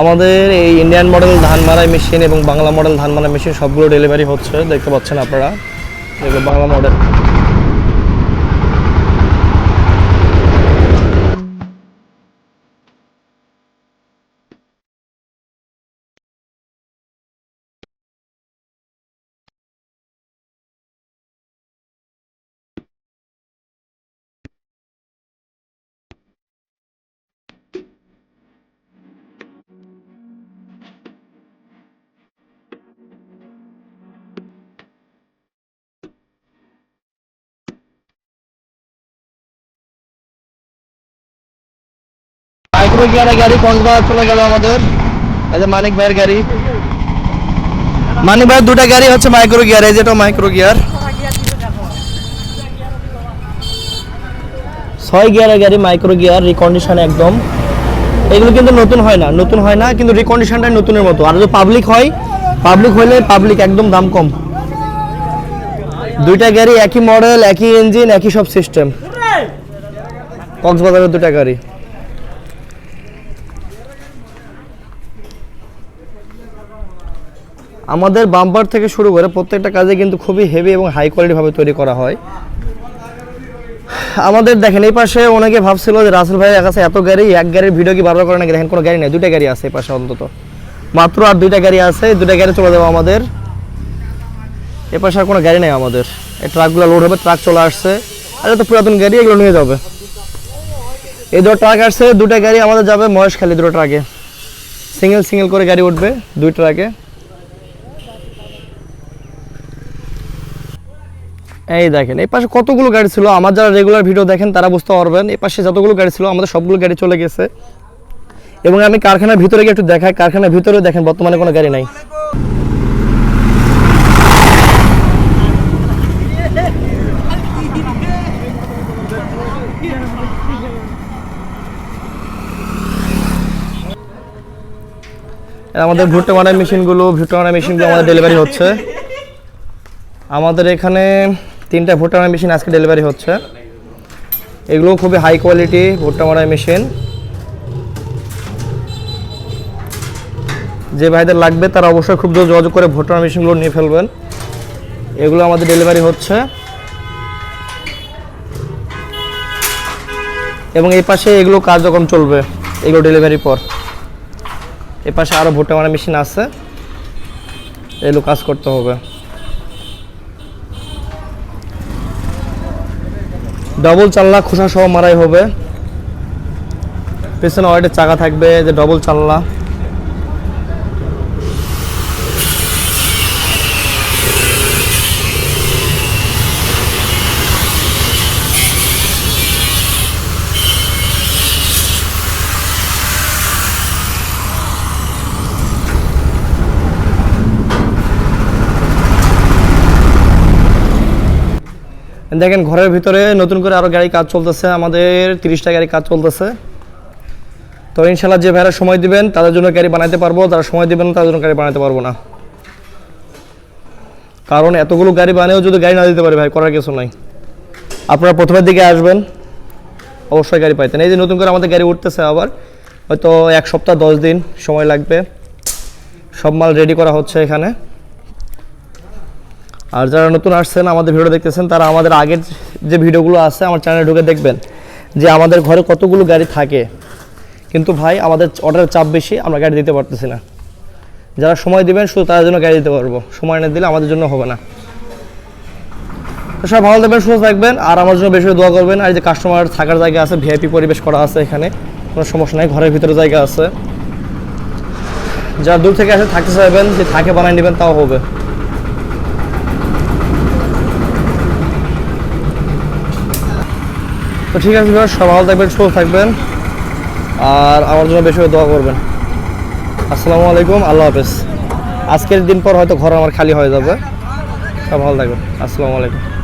আমাদের এই Indian model ধান মারাই মেশিন এবং বাংলা মডেল ধান মারাই মেশিন সবগুলো ডেলিভারি হচ্ছে, দেখতে পাচ্ছেন আপনারা। বাংলা মডেল গাড়ি কক্সবাজার চলে গেল আমাদের? এই যে মানিক ভাইয়ের গাড়ি। মানিক ভাইয়ের দুটা গাড়ি হচ্ছে মাইক্রো গিয়ার এই যেটা মাইক্রো গিয়ার ছয় গিয়ারের গাড়ি মাইক্রো গিয়ার রিকন্ডিশন একদম। এগুলো কিন্তু নতুন হয় না নতুন হয় না কিন্তু রিকন্ডিশনটাই নতুনের মতো। আর যদি পাবলিক হয় পাবলিক হলে পাবলিক একদম দাম কম। দুইটা গাড়ি একই মডেল একই ইঞ্জিন একই সব সিস্টেম কক্সবাজারের দুটা গাড়ি। আমাদের বাম্পার থেকে শুরু করে প্রত্যেকটা কাজে কিন্তু খুবই হেভি এবং হাই কোয়ালিটিভাবে তৈরি করা হয়। আমাদের দেখেন, এই পাশে অনেকে ভাবছিল যে রাসেল ভাইয়ের কাছে এত গাড়ি, এক গাড়ির ভিডিও কি বারবার করে নাকি? দেখেন, কোনো গাড়ি নেই, দুইটা গাড়ি আছে এই পাশে অন্তত। মাত্র আর দুইটা গাড়ি আছে দুইটা গাড়ি চলে যাব আমাদের। এ পাশে আর কোনো গাড়ি নেই আমাদের। এই ট্রাকগুলো লোড হবে ট্রাক চলে আসছে। আর তো পুরাতন গাড়ি, এগুলো নিয়ে যাবে। এই দুটো ট্রাক আসছে দুটা গাড়ি আমাদের যাবে মহেশখালী দুটো ট্রাকে সিঙ্গেল সিঙ্গেল করে গাড়ি উঠবে, দুই ট্রাকে এই দেখেন, এই পাশে কতগুলো গাড়ি ছিল? আমার যারা রেগুলার ভিডিও দেখেন, তারা বুঝতে পারবেন, এই পাশে যতগুলো গাড়ি ছিল, আমাদের সবগুলো গাড়ি চলে গেছে। এবং আমি কারখানার ভিতরে গিয়ে একটু দেখাই, কারখানার ভিতরে দেখেন বর্তমানে কোনো গাড়ি নাই। আমাদের ভুট্টা মারাই মেশিনগুলো, ভুট্টা মারাই মেশিনগুলো আমাদের ডেলিভারি হচ্ছে। আমাদের এখানে তিনটা ভুট্টা মারা মেশিন আজকে ডেলিভারি হচ্ছে। এগুলো খুবই হাই কোয়ালিটি ভুট্টা মারাই মেশিন যে ভাইদের লাগবে তারা অবশ্যই খুব দ্রুত যোগাযোগ করে ভুট্টা মারাই মেশিনগুলো নিয়ে ফেলবেন। এগুলো আমাদের ডেলিভারি হচ্ছে। এবং এই পাশে এগুলো কার্যক্রম চলবে, এগুলো ডেলিভারির পর। এ পাশে আরও ভুট্টা মারা মেশিন আছে। এগুলো কাজ করতে হবে। ডবল চাল্লা খোসা সহ মারাই হবে। পেছনে ওয়াইটের চাকা থাকবে যে ডবল চাল্লা। দেখেন ঘরের ভিতরে নতুন করে আরও গাড়ি কাজ চলতেছে, আমাদের তিরিশটা গাড়ি কাজ চলতেছে। তো ইনশাল্লাহ যে ভাইরা সময় দিবেন, তাদের জন্য গাড়ি বানাতে পারব, যারা সময় দিবেন তাদের জন্য গাড়ি বানাতে পারব না। কারণ এতগুলো গাড়ি বানিয়েও যদি গাড়ি না দিতে পারে ভাই, করার কিছু নাই। আপনারা প্রথমের দিকে আসবেন, অবশ্যই গাড়ি পাইতেন। এই যে নতুন করে আমাদের গাড়ি উঠতেছে আবার, হয়তো এক সপ্তাহ, দশ দিন সময় লাগবে। সব মাল রেডি করা হচ্ছে এখানে। আর যারা নতুন আসছেন, আমাদের ভিডিও দেখতেছেন, তারা আমাদের আগের যে ভিডিওগুলো আছে আমার চ্যানেলে ঢুকে দেখবেন যে আমাদের ঘরে কতগুলো গাড়ি থাকে। কিন্তু ভাই, আমাদের অর্ডারের চাপ বেশি, আমরা গাড়ি দিতে পারতেছি না। যারা সময় দিবেন, শুধু তাদের জন্য গাড়ি দিতে পারব। সময় না দিলে আমাদের জন্য হবে না। তো সব ভালো থাকবেন, সুস্থ থাকবেন, আর আমার জন্য বেশি দোয়া করবেন। আর যে কাস্টমার থাকার জায়গা আছে ভিআইপি পরিবেশ করা আছে এখানে, কোনো সমস্যা নাই, ঘরের ভিতরে জায়গা আছে। যারা দূর থেকে আসে, থাকতে চাইবেন, যে থাকে বানাই নেবেন, তাও হবে। তো ঠিক আছে সব ভালো থাকবেন, সুস্থ থাকবেন। আর আমার জন্য বেশি দোয়া করবেন। আসসালামু আলাইকুম, আল্লাহ হাফেজ। আজকের দিন পর হয়তো ঘর আমার খালি হয়ে যাবে। সব ভালো থাকবেন। আসসালামু আলাইকুম।